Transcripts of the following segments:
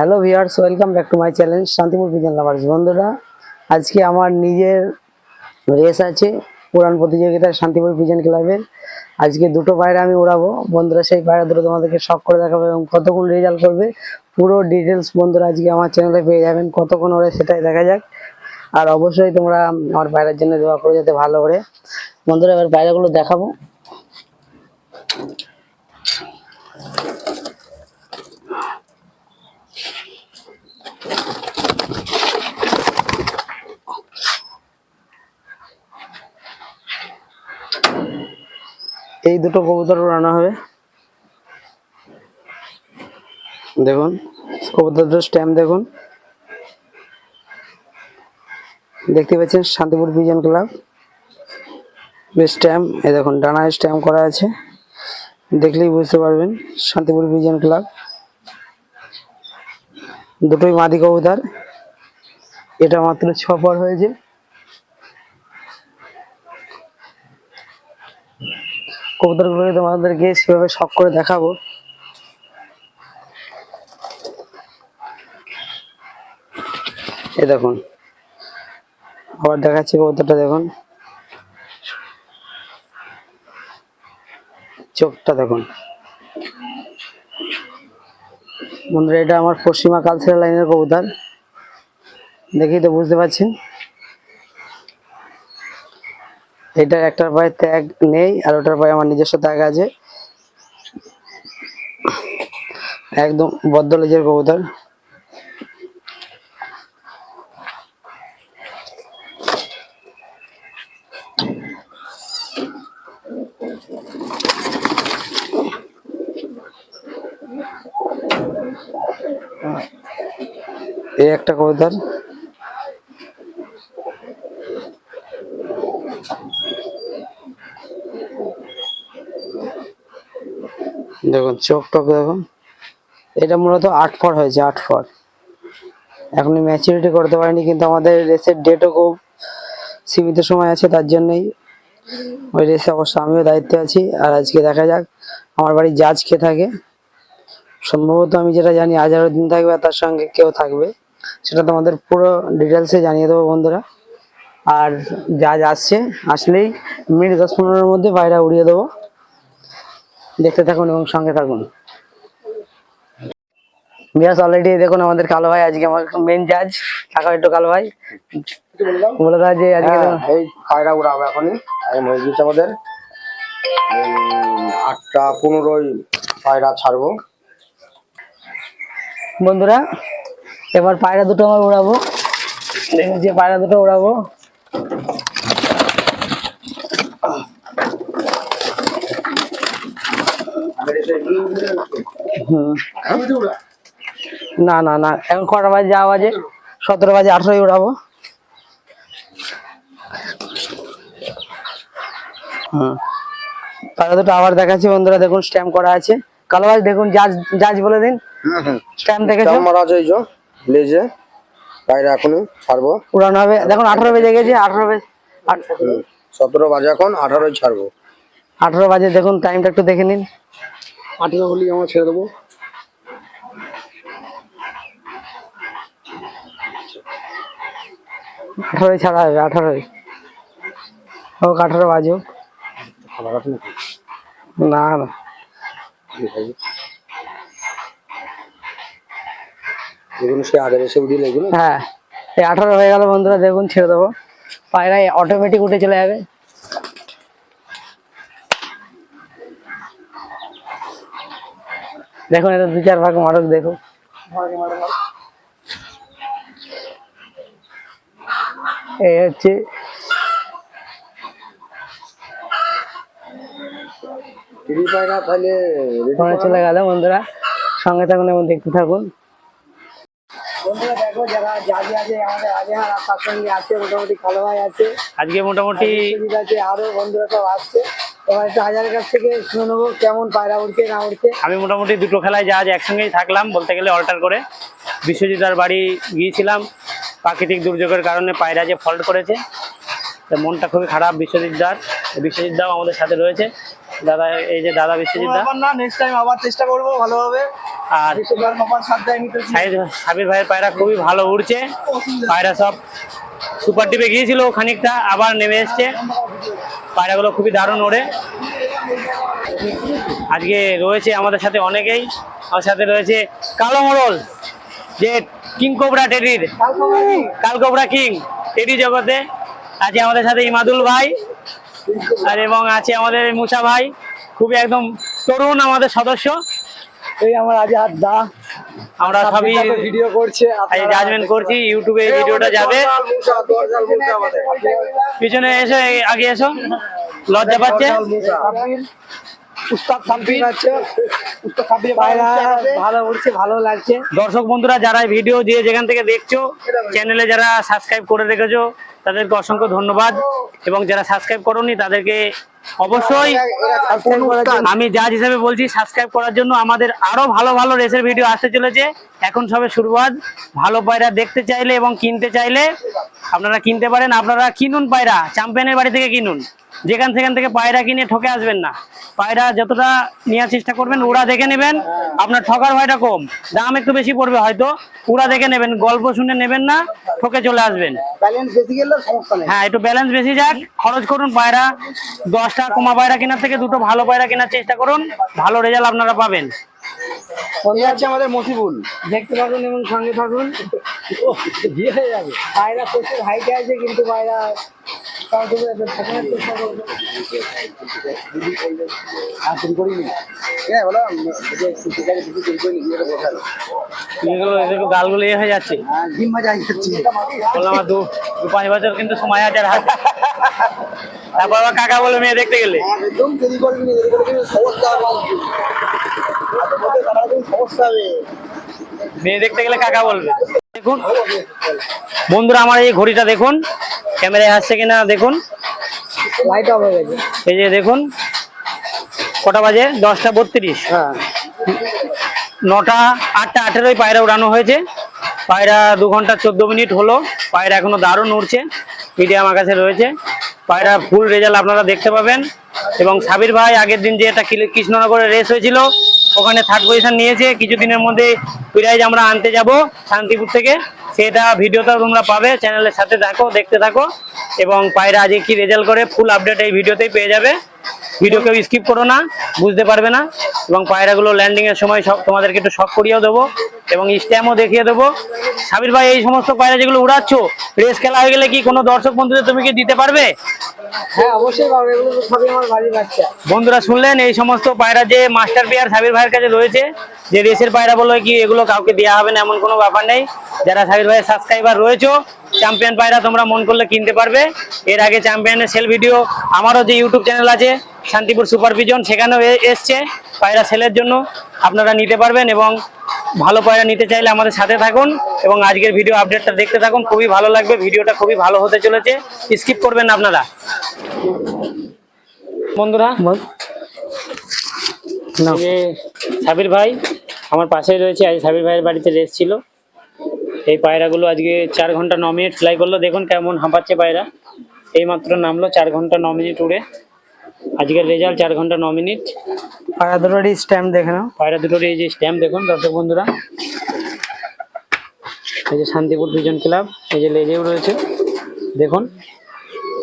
Hello viewers, welcome back to my channel Shantipur pigeon lovers. বন্ধুরা, আজকে আমার নিজের রেস আছে, পুরাণ প্রতিযোগিতায় শান্তিপুর পিজন ক্লাবের। আজকে দুটো পায়রা আমি উড়াবো। বন্ধুরা, সেই পায়রা দুটো তোমাদেরকে শখ করে দেখাবো এবং কতক্ষণ রেজাল্ট করবে, পুরো ডিটেলস বন্ধুরা আজকে আমার চ্যানেলে পেয়ে যাবেন। কতক্ষণ ওরে সেটাই দেখা যাক। আর অবশ্যই তোমরা আমার পায়রার জন্য দোয়া করে যাতে ভালো করে বন্ধুরা, এবার পায়রাগুলো দেখাবো। এই দুটো কবুতর উড়ানো হবে। দেখুন কবুতর স্ট্যাম্প দেখুন। দেখতে পাচ্ছেন শান্তিপুর পিজন ক্লাব স্ট্যাম্প এই দেখুন, ডানায় স্ট্যাম্প করা আছে। দেখলেই বুঝতে পারবেন, শান্তিপুর পিজন ক্লাব দুটোই মাদি কবুতর। এটা মাত্র ছ পর হয়েছে। কবুতরগুলোকে তোমাদেরকে সেভাবে শখ করে দেখাবো। এই দেখুন। আবার দেখাচ্ছি কবুতরটা, দেখুন। চোখটা দেখুন। বন্ধুরা, এটা আমার পশ্চিমা কালচারাল লাইনের কবুতর। দেখেই তো বুঝতে পারছেন। এটার একটার পায়ে ত্যাগ নেই, আর ওটার পায়ে আমার নিজস্ব ত্যাগ আছে। একদম বদ্ধ লেজের কবুতর। এই একটা কবুতর। দেখুন, চোখ টোক দেখুন। এটা মূলত আট ফর হয়েছে, আট ফর এখনই ম্যাচুরিটি করতে পারিনি, কিন্তু আমাদের রেসের ডেটও খুব সীমিত সময় আছে, তার জন্যই ওই রেসে অবশ্য আমিও দায়িত্বে আছি। আর আজকে দেখা যাক, আমার বাড়ি জাজ কে থাকে। সম্ভবত আমি যেটা জানি হাজারো দিন থাকবে আর তার সঙ্গে কেউ থাকবে। সেটা তোমাদের পুরো ডিটেলসে জানিয়ে দেবো বন্ধুরা। আর জাজ আসছে, আসলেই মিনিট দশ পনেরোর মধ্যে বাইরে উড়িয়ে দেবো। দেখতে থাকুন এবং সঙ্গে থাকুন। বিয়াস অলরেডি দেখুন আমাদের কালো ভাই আজকে আমার মেন জাজ থাকা একটু কালো ভাই। বলে দাও যে আজকে হ্যাঁ, এই পায়রা উড়াবো এখনই। টাইম হয়ে গেছে আমাদের। আটটা পনেরোই পায়রা ছাড়বো। বন্ধুরা এবার পায়রা দুটো আমার উড়াবো। যে পায়রা দুটো উড়াবো। না না না। এখন কটা বাজে? যাওয়া বাজে সতেরো বাজে আঠারোই উড়াবো হুম। পায়রা দুটো আবার দেখাচ্ছি বন্ধুরা দেখুন স্ট্যাম্প করা আছে। কালো ভাই দেখুন জাজ জাজ বলে দিন। স্ট্যাম্প দেখেছ? আমার আছে এই যে লেজে। পায়রা এখনই ছাড়বো। উড়ানো হবে। দেখুন আঠারো বেজে গেছে আঠারো বেজে সতেরো বাজে এখন আঠারোই ছাড়বো। আঠারো বাজে দেখুন টাইমটা একটু দেখে নিন। আঠেরো হলেই আমার ছেড়ে দেবো। আঠারোই ছাড়া হবে, আঠারোই। হোক, আঠারো বাজুক। না না। হ্যাঁ এই হয়ে বন্ধুরা, দেখুন, ছেড়ে দেবো। পায়রায় অটোমেটিক উঠে চলে যাবে। দেখুন, এটা দু চার ভাগ মারক, দেখুন। এই হচ্ছে চলে গেল বন্ধুরা। সঙ্গে থাকুন এবং দেখতে থাকুন। বন্ধুরা দেখো যারা জাজি আছে আমাদের আগে আর সঙ্গে আছে মোটামুটি কালো আছে। আজকে মোটামুটি আরও বন্ধুরা সব আসছে। এবার একটু হাজারের কাছ থেকে শুনে নেব কেমন পায়রা উঠছে না উঠছে আমি মোটামুটি দুটো খেলায় যা একসঙ্গেই থাকলাম বলতে গেলে অল্টার করে। বিশ্বজিৎদার বাড়ি গিয়েছিলাম। প্রাকৃতিক দুর্যোগের কারণে পায়রা যে ফল্ট করেছে তো মনটা খুবই খারাপ। বিশ্বজিৎদার বিশ্বজিৎদাও আমাদের সাথে রয়েছে। দাদা এই যে দাদা বিশ্বজিৎ দা। না নেক্সট টাইম আবার চেষ্টা করব ভালোভাবে আর সাবির ভাইয়ের পায়রা খুবই ভালো উড়ছে। পায়রা সব সুপার টিপে গিয়েছিল খানিকটা আবার নেমে এসছে। পায়রাগুলো খুবই দারুণ ওড়ে। আজকে রয়েছে আমাদের সাথে অনেকেই। আমার সাথে রয়েছে কালো মোড়ল যে কিং কোবরা টেডির। কাল কোবরা কিং টেডি জগতে। আছে আমাদের সাথে ইমাদুল ভাই আর এবং আছে আমাদের মুসা ভাই। খুবই একদম তরুণ আমাদের সদস্য। এই আমার আজ হাত দা। আমরা সবই ভিডিও করছে জাজমেন্ট করছি ইউটিউবে এই ভিডিওটা যাবে। পিছনে এসো আগে এসো। লজ্জা পাচ্ছে। লাগছে। দর্শক বন্ধুরা, যারা ভিডিও দিয়ে যেখান থেকে দেখছ চ্যানেলে যারা সাবস্ক্রাইব করে রেখেছো, তাদেরকে অসংখ্য ধন্যবাদ। এবং যারা সাবস্ক্রাইব করোনি, তাদেরকে অবশ্যই আমি জাজ হিসেবে বলছি সাবস্ক্রাইব করার জন্য আমাদের আরও ভালো ভালো রেসের ভিডিও আসতে চলেছে। এখন সবে শুরুয়াত। ভালো পায়রা দেখতে চাইলে এবং কিনতে চাইলে আপনারা কিনতে পারেন। আপনারা কিনুন পায়রা। চ্যাম্পিয়নের বাড়ি থেকে কিনুন। যেখান সেখান থেকে পায়রা কিনে ঠকে আসবেন না। পায়রা যতটা নেওয়ার চেষ্টা করবেন ওরা দেখে নেবেন। আপনার ঠকার ভয়টা কম। দাম একটু বেশি পড়বে হয়তো। ওরা দেখে নেবেন গল্প শুনে নেবেন না ঠকে চলে আসবেন। ব্যালেন্স বেশি গেলে সমস্যা নেই। হ্যাঁ একটু ব্যালেন্স বেশি যাক। খরচ করুন পায়রা দশটা কমা পায়রা কেনার থেকে দুটো ভালো পায়রা কেনার চেষ্টা করুন। ভালো রেজাল্ট আপনারা পাবেন। আমাদের মসিবুল দেখতে থাকুন এবং সঙ্গে থাকুন। হয়ে পায়রা প্রচুর হাইটে আছে কিন্তু পায়রা গালগুলো ইয়ে হয়ে যাচ্ছে বললাম দু দু পাঁচ বছর কিন্তু সময় আছে আর তারপর আবার কাকা বলে মেয়ে দেখতে গেলে মেয়ে দেখতে গেলে কাকা বলবে দেখুন, বন্ধুরা, আমার এই ঘড়িটা দেখুন। ক্যামেরায় আসছে কিনা দেখুন। লাইট অফ হয়ে গেছে। এই যে দেখুন কটা বাজে? দশটা বত্রিশ। হ্যাঁ। নটা আটটা আঠেরোই পায়রা উড়ানো হয়েছে। পায়রা দু ঘণ্টা চোদ্দ মিনিট হলো। পায়রা এখনও দারুণ উড়ছে। ভিডিও আমার কাছে রয়েছে। পায়রা ফুল রেজাল্ট আপনারা দেখতে পাবেন। এবং সাবির ভাই আগের দিন যে একটা কৃষ্ণনগরে রেস হয়েছিল ওখানে থার্ড পজিশন নিয়েছে। কিছুদিনের মধ্যে প্রাইজ আমরা আনতে যাব শান্তিপুর থেকে। সেটা ভিডিওটা তোমরা পাবে চ্যানেলের সাথে থাকো, দেখতে থাকো, এবং পায়রা আজকে কি রেজাল্ট করে ফুল আপডেট এই ভিডিওতেই পেয়ে যাবে। ভিডিও কেউ স্কিপ করো না, বুঝতে পারবে না, এবং পায়রাগুলো ল্যান্ডিং এর সময় সব তোমাদেরকে একটু শখ করিয়েও দেবো, এবং স্ট্যাম্পও দেখিয়ে দেবো। সাবির ভাই, এই সমস্ত পায়রা যেগুলো উড়াচ্ছ রেস খেলা হয়ে গেলে কি কোনো দর্শক বন্ধুদের তুমি কি দিতে পারবে? হ্যাঁ বন্ধুরা শুনলেন, এই সমস্ত পায়রা যে মাস্টার পেয়ার সাবির ভাইয়ের কাছে রয়েছে, যে রেসের পায়রা বলো কি, এগুলো কাউকে দেওয়া হবে না, এমন কোনো ব্যাপার নেই। যারা সাবির ভাইয়ের সাবস্ক্রাইবার রয়েছে চ্যাম্পিয়ন পায়রা তোমরা মন করলে কিনতে পারবে। এর আগে চ্যাম্পিয়নের সেল ভিডিও আমারও যে ইউটিউব চ্যানেল আছে, শান্তিপুর সুপার ভিজন সেখানেও এসছে। পায়রা সেলের জন্য আপনারা নিতে পারবেন এবং ভালো পায়রা নিতে চাইলে আমাদের সাথে থাকুন এবং আজকের ভিডিও আপডেটটা দেখতে থাকুন। খুবই ভালো লাগবে ভিডিওটা খুবই ভালো হতে চলেছে। স্কিপ করবেন না আপনারা। বন্ধুরা সাবির ভাই আমার পাশেই রয়েছে আজ সাবির ভাইয়ের বাড়িতে রেস ছিল। এই পায়রাগুলো আজকে চার ঘণ্টা ন মিনিট ফ্লাই করল। দেখুন কেমন হাঁপাচ্ছে পায়রা। এই মাত্র নামলো চার ঘণ্টা ন মিনিট উড়ে। আজকের রেজাল্ট চার ঘণ্টা ন মিনিট। পায়রা দুটোরই স্ট্যাম্প দেখে নাও। পায়রা দুটোর এই যে স্ট্যাম্প দেখুন দর্শক বন্ধুরা। এই যে শান্তিপুর পিজন ক্লাব এই যে লেজেও রয়েছে। দেখুন।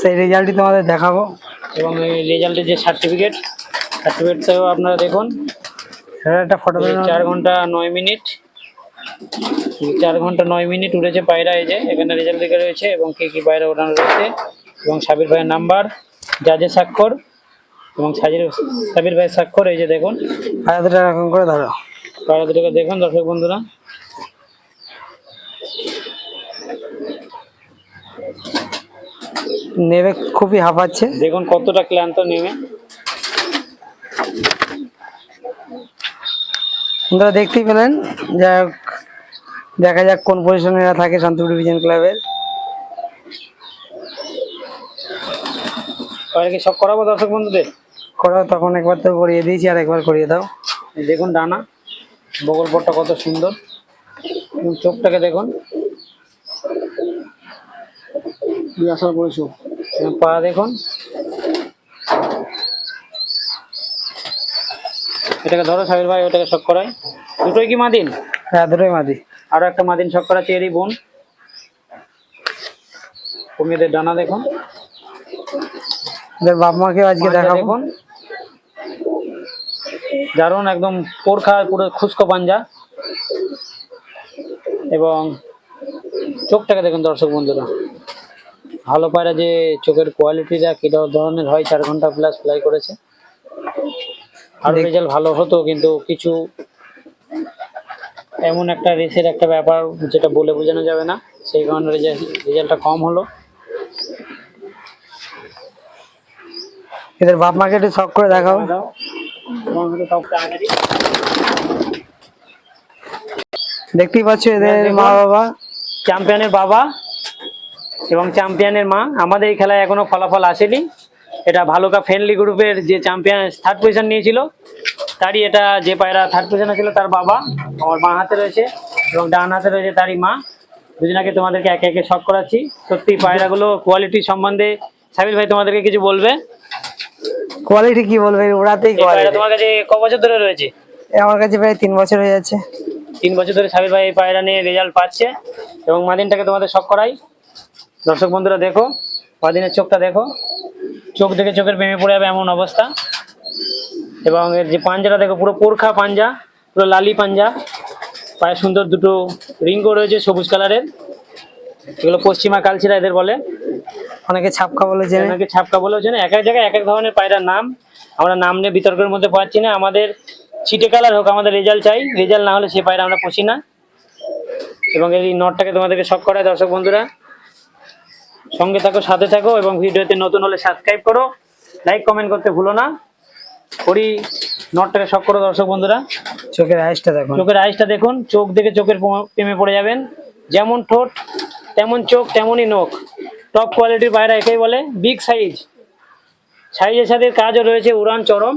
সেই রেজাল্টই তোমাদের দেখাবো। এবং এই রেজাল্টের যে সার্টিফিকেট সার্টিফিকেটটাও আপনারা দেখুন। একটা ফটো চার ঘণ্টা নয় মিনিট। চার ঘণ্টা নয় মিনিট উড়েছে পায়রা এই যে এখানে রেজাল্ট লেখা রয়েছে এবং কে কী পায়রা ওঠানো রয়েছে। এবং সাবির ভাইয়ের নাম্বার জাজের স্বাক্ষর। এবং সাজির সাবির ভাই স্বাক্ষর এই যে দেখুন। দুটো এরকম করে ধরো। পায়রা দুটোকে দেখুন দর্শক বন্ধুরা। নেবে খুবই হাঁপাচ্ছে দেখুন কতটা ক্লান্ত নেমে আপনারা দেখতেই পেলেন। যাই হোক দেখা যাক কোন পজিশনে এরা থাকে শান্তিপুর ডিভিশন ক্লাবের সব করাবো দর্শক বন্ধুদের? করো তখন একবার তো করিয়ে দিয়েছি আর একবার করিয়ে দাও। দেখুন ডানা বগল পটটা কত সুন্দর। চোখটাকে দেখুন। আসার পড়েছো এবং পা দেখুন। এটাকে ধরো সাবির ভাই ওটাকে শখ করাই। দুটোই কি মাদিন? হ্যাঁ দুটোই মাদি। আরও একটা মাদিন শখ করাচ্ছি এরই বোন। কুমিরের ডানা দেখুন। বাপ মাকে আজকে দেখাবো? দেখুন। দারুণ একদম পোরখা পুরো খুস্কো পাঞ্জা। এবং চোখটাকে দেখুন দর্শক বন্ধুরা। ভালো পায়রা যে চোখের কোয়ালিটিটা কি ধরনের হয় চার ঘণ্টা প্লাস ফ্লাই করেছে। আরও রেজাল্ট ভালো হতো কিন্তু কিছু এমন একটা রেসের একটা ব্যাপার যেটা বলে বোঝানো যাবে না। সেই কারণে রেজাল্টটা কম হলো। এদের বাপ মাকে একটু শখ করে দেখাও। দেখতেই পাচ্ছ এদের মা বাবা চ্যাম্পিয়নের বাবা এবং চ্যাম্পিয়নের মা। আমাদের এই খেলায় এখনও ফলাফল আসেনি। এটা ভালুকা ফ্রেন্ডলি গ্রুপের যে চ্যাম্পিয়ন থার্ড পজিশন নিয়েছিল তারই এটা যে পায়রা থার্ড পজিশনে ছিল তার বাবা। আমার বাঁ হাতে রয়েছে এবং ডান হাতে রয়েছে তারই মা। দুজনাকে তোমাদেরকে একে একে শখ করাচ্ছি। সত্যি পায়রাগুলো কোয়ালিটি সম্বন্ধে সাবিল ভাই তোমাদেরকে কিছু বলবে? কোয়ালিটি কি বলবে? পায়রা কোয়ালিটি তোমার কাছে ক বছর ধরে রয়েছে? আমার কাছে প্রায় তিন বছর হয়ে যাচ্ছে। তিন বছর ধরে সাবির ভাই পায়রা নিয়ে রেজাল্ট পাচ্ছে এবং মাদিনটাকে তোমাদের শখ করাই। দর্শক বন্ধুরা দেখো মাদিনের চোখটা দেখো। চোখ দেখে চোখের প্রেমে পড়ে যাবে এমন অবস্থা। এবং এর যে পাঞ্জাটা দেখো পুরো পোরখা পাঞ্জা পুরো লালি পাঞ্জা। পায়ে সুন্দর দুটো রিঙ্গও রয়েছে সবুজ কালারের। এগুলো পশ্চিমা কালচিরা এদের বলে। অনেকে ছাপকা বলে জেনে। ওনাকে ছাপকা বলেও চেনে এক এক জায়গায় এক এক ধরনের পায়রার নাম। আমরা নাম নিয়ে বিতর্কের মধ্যে পাচ্ছি না। আমাদের ছিটে কালার হোক আমাদের রেজাল্ট চাই। রেজাল্ট না হলে সে পায়রা আমরা পুষি না। এবং এই নটটাকে তোমাদেরকে শখ করায় দর্শক বন্ধুরা। সঙ্গে থাকো সাথে থাকো এবং ভিডিওতে নতুন হলে সাবস্ক্রাইব করো। লাইক কমেন্ট করতে ভুলো না। করি নটটাকে শখ করো দর্শক বন্ধুরা। চোখের আইসটা দেখুন। চোখের আইসটা দেখুন। চোখ দেখে চোখের প্রেমে পড়ে যাবেন। যেমন ঠোঁট তেমন চোখ তেমনই নখ। টপ কোয়ালিটির পায়রা একেই বলে বিগ সাইজ সাইজের সাথে কাজও রয়েছে উড়ান চরম।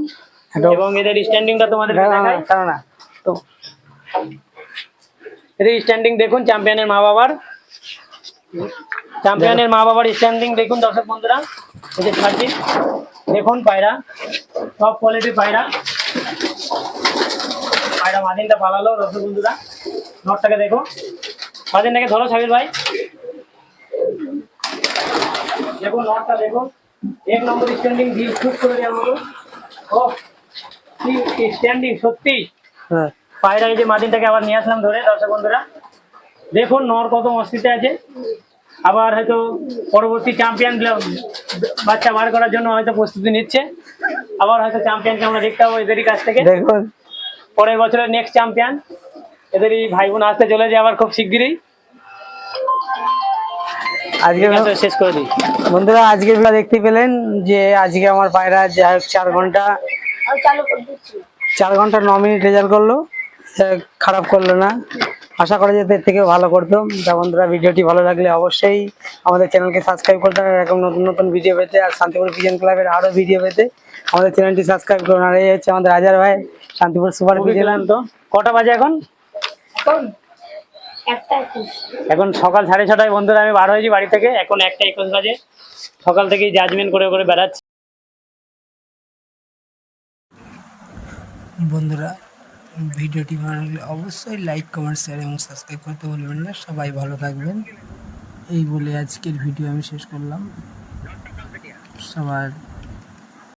এবং এদের স্ট্যান্ডিংটা তোমাদের না, তো এদের স্ট্যান্ডিং দেখুন চ্যাম্পিয়নের মা বাবার চ্যাম্পিয়নের মা বাবার স্ট্যান্ডিং দেখুন দর্শক বন্ধুরা। এই যে ছাড়ছি। দেখুন পায়রা। টপ কোয়ালিটির পায়রা। পায়রা মাদিনটা পালালো দর্শক বন্ধুরা। নটটাকে দেখো। মাদিনটাকে ধরো সাবির ভাই। দেখুন নটটা দেখো। এক নম্বর স্ট্যান্ডিং দিল খুব করে দেওয়ার মতো। ও কি স্ট্যান্ডিং সত্যি? হ্যাঁ। পায়রা এই যে মাদিনটাকে আবার নিয়ে আসলাম ধরে দর্শক বন্ধুরা। দেখুন নর কত মস্তিতে আছে। আবার হয়তো পরবর্তী চ্যাম্পিয়ন বাচ্চা বার করার জন্য হয়তো প্রস্তুতি নিচ্ছে। আবার হয়তো চ্যাম্পিয়নকে আমরা দেখতে পাবো এদেরই কাছ থেকে। দেখুন। পরের বছরের নেক্সট চ্যাম্পিয়ন এদেরই ভাই বোন আসতে চলেছে আবার খুব শিগগিরই। আজকে শেষ করে দিই। বন্ধুরা আজকের ভিডিও দেখতে পেলেন যে আজকে আমার পায়রা যাই হোক চার ঘণ্টা চার ঘণ্টা ন মিনিট রেজাল্ট করল। খারাপ করল না। আশা করা যেতে এর থেকেও ভালো করতো। তা বন্ধুরা ভিডিওটি ভালো লাগলে অবশ্যই আমাদের চ্যানেলকে সাবস্ক্রাইব করতে হবে এরকম নতুন নতুন ভিডিও পেতে আর শান্তিপুর পিজন ক্লাবের আরও ভিডিও পেতে আমাদের চ্যানেলটি সাবস্ক্রাইব করুন। আর এই হচ্ছে আমাদের হাজার ভাই শান্তিপুর সুপার পিজন ক্লান্ত কটা বাজে এখন এখন সকাল সাড়ে ছটায় বন্ধুরা আমি বার হয়েছি বাড়ি থেকে। এখন একটা একুশ বাজে। সকাল থেকেই জাজমেন্ট করে করে বেড়াচ্ছি। বন্ধুরা ভিডিওটি ভালো লাগলে অবশ্যই লাইক কমেন্ট শেয়ার এবং সাবস্ক্রাইব করতে ভুলবেন না। সবাই ভালো থাকবেন। এই বলে আজকের ভিডিও আমি শেষ করলাম। সবার